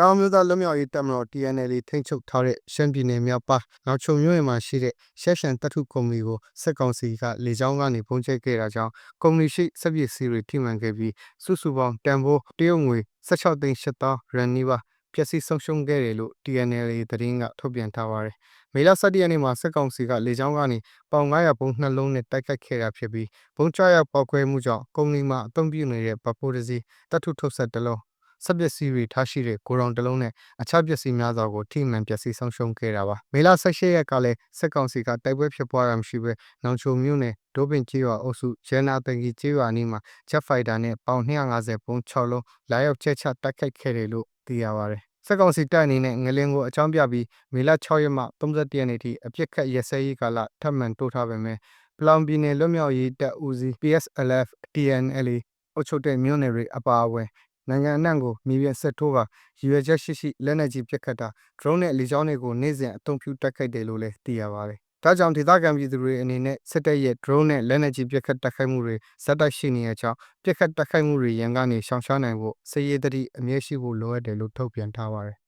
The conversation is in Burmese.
တောင်မျိုးသားလွတ်မြောက်ရေးတပ်မတော် TNLA ထိန်းချုပ်ထားတဲ့ ရှမ်းပြည်နယ်မြောက်ပိုင်းငေါချုံမြို့နယ်မှာရှိတဲ့ ရှက်ရှန်တပ်ထုကုမ္ပဏီကို စစ်ကောင်စီက လေကြောင်းကနေပုံကျဲခဲ့တာကြောင့် ကုမ္ပဏီရှိ စက်ပစ္စည်းတွေ ထိမှန်ခဲ့ပြီး စုစုပေါင်း တန်ဖိုး တရုတ်ငွေ16သိန်း8သောင်းရန်နီးပါး ပျက်စီးဆုံးရှုံးခဲ့တယ်လို့ TNLA သတင်းက ထုတ်ပြန်ထားပါတယ်။မေလ17ရက်နေ့မှာ စစ်ကောင်စီက လေကြောင်းကနေ ပေါင်900ပုံနှလုံးနဲ့ တိုက်ခိုက်ခဲ့တာဖြစ်ပြီးဘုံကျရောက်ပောက်ကွဲမှုကြောင့် ကုမ္ပဏီမှာ အသုံးပြုနေတဲ့ဗပိုးတစ်စီးတပ်ထုထုတ်ဆက်တစ်လုံး စက်ပစ္စည်းတွေထားရှိတဲ့ကိုရောင်တစ်လုံးနဲ့အခြားပစ္စည်းများစွာကိုထိမှန်ပျက်စီးဆုံးရှုံးခဲ့တာပါမေလ18ရက်ကလည်းစစ်ကောင်စီကတိုက်ပွဲဖြစ်ပွားတာမရှိဘဲနောင်ချိုမြို့နယ်ဒိုးပင်ကျေးရွာအုပ်စုရန်နာတန်ကြီးကျေးရွာနီးမှာဂျက်ဖိုက်တာနဲ့ပေါင်250ပုံ6လုံးလာရောက်ကျဲချတိုက်ခိုက်ခဲ့တယ်လို့သိရပါတယ်စက်ကောင်စီတပ်အနေနဲ့ငလင်ကိုအကြောင်းပြပြီးမေလ6ရက်မှ31ရက်နေ့ထိအပြစ်ခတ်ရစဲရေးကာလထပ်မံတိုးထားပေမဲ့ပလောင်ပြည်နယ်လွတ်မြောက်ရေးတပ်ဦးစီး PSLF TNLA အုပ်ချုပ်တဲ့မြို့နယ်တွေအပါအဝင် နိုင်ငံအနှံ့ကိုမြေပြင်ဆက်ထိုးပါရည်ရွယ်ချက်ရှိရှိလက်နက်ကြီးပစ်ခတ်တာ drone နဲ့လေကြောင်းတွေကိုနေ့စဉ်အသုံးပြုတိုက်ခိုက်တယ်လို့လည်းသိရပါတယ်။ဒါကြောင့်ဒေသခံပြည်သူတွေအနေနဲ့စစ်တပ်ရဲ့ drone နဲ့လက်နက်ကြီးပစ်ခတ်တိုက်ခိုက်မှုတွေဇက်တိုက်ရှိနေတဲ့ကြောင့်ပစ်ခတ်တိုက်ခိုက်မှုတွေရန်ကနေရှောင်ရှားနိုင်ဖို့စစ်ရေးတတိအမြဲရှိဖို့လိုအပ်တယ်လို့ထုတ်ပြန်ထားပါတယ်